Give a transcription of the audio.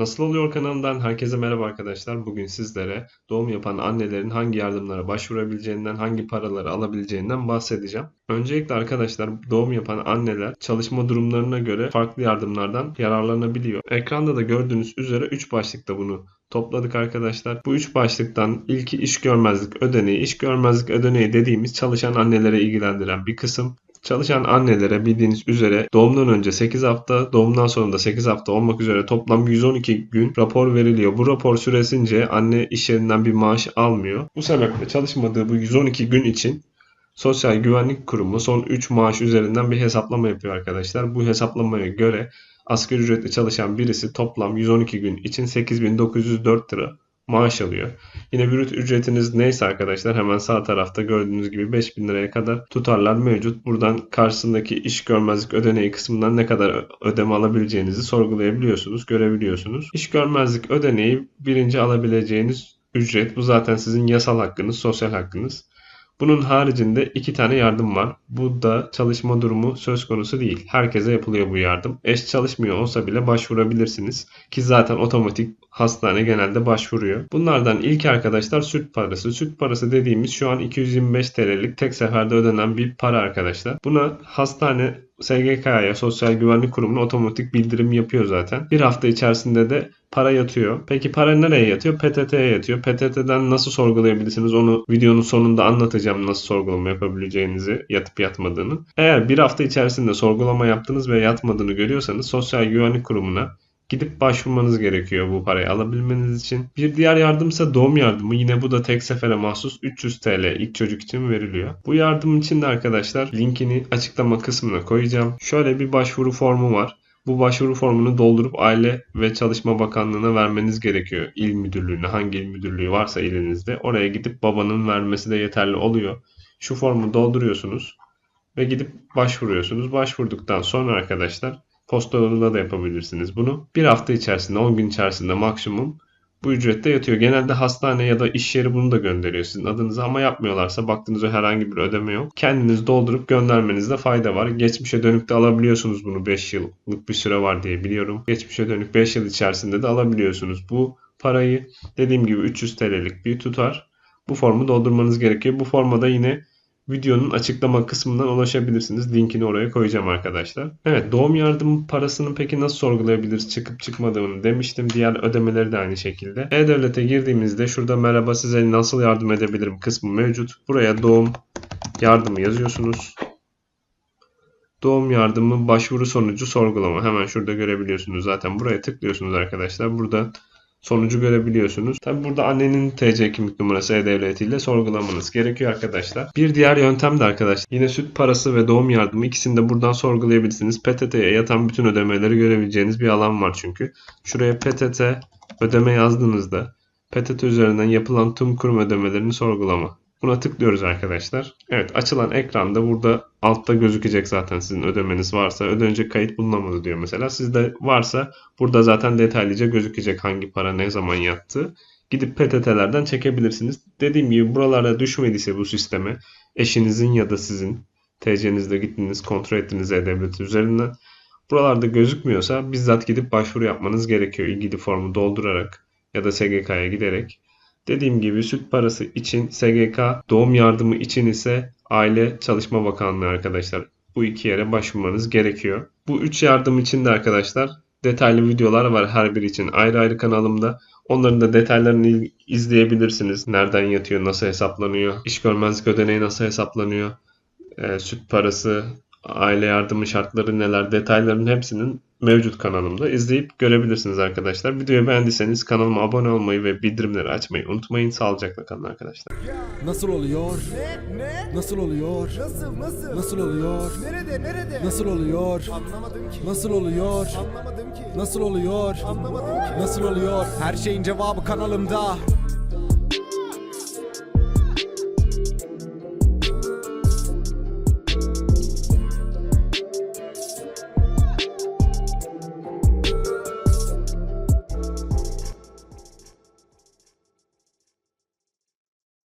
Nasıl Oluyor kanalından herkese merhaba arkadaşlar. Bugün sizlere doğum yapan annelerin hangi yardımlara başvurabileceğinden, hangi paraları alabileceğinden bahsedeceğim. Öncelikle arkadaşlar doğum yapan anneler çalışma durumlarına göre farklı yardımlardan yararlanabiliyor. Ekranda da gördüğünüz üzere 3 başlıkta bunu topladık arkadaşlar. Bu 3 başlıktan ilki iş görmezlik ödeneği. İş görmezlik ödeneği dediğimiz çalışan annelere ilgilendiren bir kısım. Çalışan annelere bildiğiniz üzere doğumdan önce 8 hafta, doğumdan sonra da 8 hafta olmak üzere toplam 112 gün rapor veriliyor. Bu rapor süresince anne iş yerinden bir maaş almıyor. Bu sebeple çalışmadığı bu 112 gün için Sosyal Güvenlik Kurumu son 3 maaş üzerinden bir hesaplama yapıyor arkadaşlar. Bu hesaplamaya göre asgari ücretli çalışan birisi toplam 112 gün için 8904 lira maaş alıyor. Yine brüt ücretiniz neyse arkadaşlar hemen sağ tarafta gördüğünüz gibi 5000 liraya kadar tutarlar mevcut. Buradan karşısındaki iş görmezlik ödeneği kısmından ne kadar ödeme alabileceğinizi sorgulayabiliyorsunuz, görebiliyorsunuz. İş görmezlik ödeneği birinci alabileceğiniz ücret. Bu zaten sizin yasal hakkınız, sosyal hakkınız. Bunun haricinde iki tane yardım var. Bu da çalışma durumu söz konusu değil. Herkese yapılıyor bu yardım. Eş çalışmıyor olsa bile başvurabilirsiniz. Ki zaten otomatik hastane genelde başvuruyor. Bunlardan ilk arkadaşlar süt parası. Süt parası dediğimiz şu an 225 TL'lik tek seferde ödenen bir para arkadaşlar. Buna hastane SGK'ya, Sosyal Güvenlik Kurumu'na otomatik bildirim yapıyor zaten. Bir hafta içerisinde de para yatıyor. Peki para nereye yatıyor? PTT'ye yatıyor. PTT'den nasıl sorgulayabilirsiniz? Onu videonun sonunda anlatacağım nasıl sorgulama yapabileceğinizi, yatıp yatmadığını. Eğer bir hafta içerisinde sorgulama yaptınız ve yatmadığını görüyorsanız Sosyal Güvenlik Kurumu'na gidip başvurmanız gerekiyor bu parayı alabilmeniz için. Bir diğer yardımsa doğum yardımı. Yine bu da tek sefere mahsus 300 TL ilk çocuk için veriliyor. Bu yardım için de arkadaşlar linkini açıklama kısmına koyacağım. Şöyle bir başvuru formu var. Bu başvuru formunu doldurup Aile ve Çalışma Bakanlığı'na vermeniz gerekiyor. İl müdürlüğüne, hangi il müdürlüğü varsa ilinizde. Oraya gidip babanın vermesi de yeterli oluyor. Şu formu dolduruyorsunuz ve gidip başvuruyorsunuz. Başvurduktan sonra arkadaşlar posta yoluyla da yapabilirsiniz bunu. Bir hafta içerisinde, 10 gün içerisinde maksimum bu ücrette yatıyor. Genelde hastane ya da iş yeri bunu da gönderiyor sizin adınıza ama yapmıyorlarsa baktığınızda herhangi bir ödeme yok. Kendiniz doldurup göndermenizde fayda var. Geçmişe dönük de alabiliyorsunuz bunu 5 yıllık bir süre var diye biliyorum. Geçmişe dönük 5 yıl içerisinde de alabiliyorsunuz. Bu parayı dediğim gibi 300 TL'lik bir tutar. Bu formu doldurmanız gerekiyor. Bu formada yine videonun açıklama kısmından ulaşabilirsiniz. Linkini oraya koyacağım arkadaşlar. Evet doğum yardımı parasını peki nasıl sorgulayabiliriz çıkıp çıkmadığını demiştim. Diğer ödemeleri de aynı şekilde. E-Devlet'e girdiğimizde şurada merhaba size nasıl yardım edebilirim kısmı mevcut. Buraya doğum yardımı yazıyorsunuz. Doğum yardımı başvuru sonucu sorgulama. Hemen şurada görebiliyorsunuz. Zaten buraya tıklıyorsunuz arkadaşlar. Burada sonucu görebiliyorsunuz. Tabi burada annenin TC kimlik numarası E-Devlet ile sorgulamanız gerekiyor arkadaşlar. Bir diğer yöntem de arkadaşlar yine süt parası ve doğum yardımı ikisini de buradan sorgulayabilirsiniz. PTT'ye yatan bütün ödemeleri görebileceğiniz bir alan var çünkü. Şuraya PTT ödeme yazdığınızda PTT üzerinden yapılan tüm kurum ödemelerini sorgulama. Buna tıklıyoruz arkadaşlar. Evet açılan ekranda burada altta gözükecek zaten sizin ödemeniz varsa. Ödenecek kayıt bulunamadı diyor mesela. Sizde varsa burada zaten detaylıca gözükecek hangi para ne zaman yattı. Gidip PTT'lerden çekebilirsiniz. Dediğim gibi buralarda düşmediyse bu sisteme eşinizin ya da sizin TC'nizde gittiniz kontrol ettiniz E-Devlet üzerinden. Buralarda gözükmüyorsa bizzat gidip başvuru yapmanız gerekiyor ilgili formu doldurarak ya da SGK'ya giderek. Dediğim gibi süt parası için SGK, doğum yardımı için ise Aile Çalışma Bakanlığı arkadaşlar. Bu iki yere başvurmanız gerekiyor. Bu üç yardım için de arkadaşlar detaylı videolar var her biri için ayrı ayrı kanalımda. Onların da detaylarını izleyebilirsiniz. Nereden yatıyor, nasıl hesaplanıyor, iş görmezlik ödeneği nasıl hesaplanıyor, e, süt parası, aile yardımı şartları neler detayların hepsinin mevcut kanalımda izleyip görebilirsiniz arkadaşlar. Videoyu beğendiyseniz kanalıma abone olmayı ve bildirimleri açmayı unutmayın. Sağlıcakla kalın arkadaşlar. Nasıl oluyor? Ne? Ne? Nasıl oluyor? Nasıl? Nasıl? Nasıl oluyor? Nerede? Nerede? Nasıl oluyor? Anlamadım ki. Nasıl oluyor? Anlamadım ki. Nasıl oluyor? Anlamadım ki. Nasıl oluyor? Her şeyin cevabı kanalımda.